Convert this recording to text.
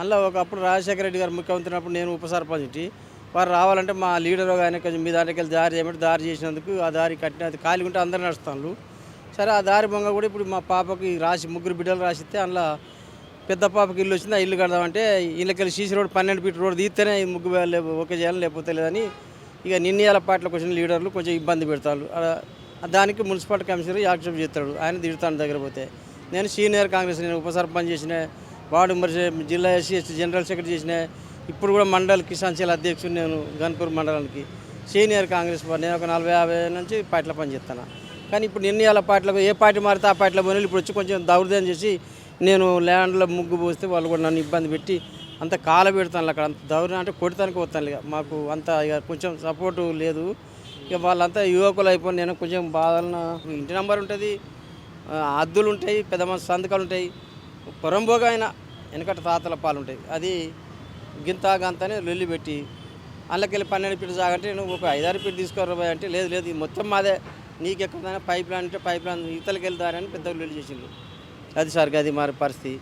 అందులో ఒకప్పుడు రాజశేఖర రెడ్డి గారు ముఖ్యమంత్రి ఉన్నప్పుడు నేను ఉప సర్పంచ్టి వారు రావాలంటే మా లీడర్ ఆయన కొంచెం మీ దానికి వెళ్ళి దారి చేయమంటే దారి చేసినందుకు ఆ దారి కట్టిన ఖాళీ ఉంటే అందరు నడుస్తాను సరే ఆ దారి బొంగ కూడా ఇప్పుడు మా పాపకి రాసి ముగ్గురు బిడ్డలు రాసిస్తే అందులో పెద్ద పాపకి ఇల్లు వచ్చింది ఆ ఇల్లు కడదామంటే ఇళ్ళకెళ్ళి సీసీ రోడ్ పన్నెండు ఫీట్ రోడ్ తీస్తేనే ముగ్గు వేయాలి, ఓకే చేయాలి లేకపోతే లేదని ఇక నిర్ణయాల పార్టీలకు వచ్చిన లీడర్లు కొంచెం ఇబ్బంది పెడతారు. దానికి మున్సిపల్ కమిషనర్ యాక్సెప్ట్ చేస్తాడు ఆయన తిడతాను దగ్గర పోతే. నేను సీనియర్ కాంగ్రెస్ నేను ఉప సర్పంచ్ చేసిన వాడు మరి జిల్లా ఎస్సీ ఎస్టీ జనరల్ సెక్రటరీ చేసిన ఇప్పుడు కూడా మండల్ కిసాన్ సేల్ అధ్యక్షుడు నేను గన్పూర్ మండలానికి. సీనియర్ కాంగ్రెస్ పార్టీ నేను ఒక నలభై యాభై నుంచి పార్టీలో పనిచేస్తాను. కానీ ఇప్పుడు నిర్ణయాల పార్టీలకు ఏ పార్టీ మారితే ఆ పార్టీలో పోయిన ఇప్పుడు వచ్చి కొంచెం దౌర్జన్యం చేసి నేను ల్యాండ్లో ముగ్గు పోస్తే వాళ్ళు కూడా నన్ను ఇబ్బంది పెట్టి అంత కాల పెడతాను అక్కడ. అంత దౌర్యం అంటే కొడతానికి వస్తాను ఇక. మాకు అంత ఇక కొంచెం సపోర్టు లేదు. ఇక వాళ్ళంతా యువకులు అయిపోయి నేను కొంచెం బాధలను ఇంటి నెంబర్ ఉంటుంది అద్దులు ఉంటాయి పెద్ద మంది సంతకాలు ఉంటాయి. పొరంబోగా అయినా వెనకట తాతల పాలు ఉంటాయి అది గింత గంతనే లొల్లి పెట్టి అందులోకెళ్ళి పన్నెండు ఫీట్ సాగంటే నువ్వు ఒక ఐదారు ఫీట్ తీసుకోరబోయ్ అంటే లేదు లేదు. మొత్తం మాదే నీకు ఎక్కడైనా పైప్ లైన్ అంటే పైప్ లైన్ ఇతలకెళ్ళి వెళ్తారని పెద్ద లొల్లి చేసిండు అది సార్ అది మరి పరిస్థితి.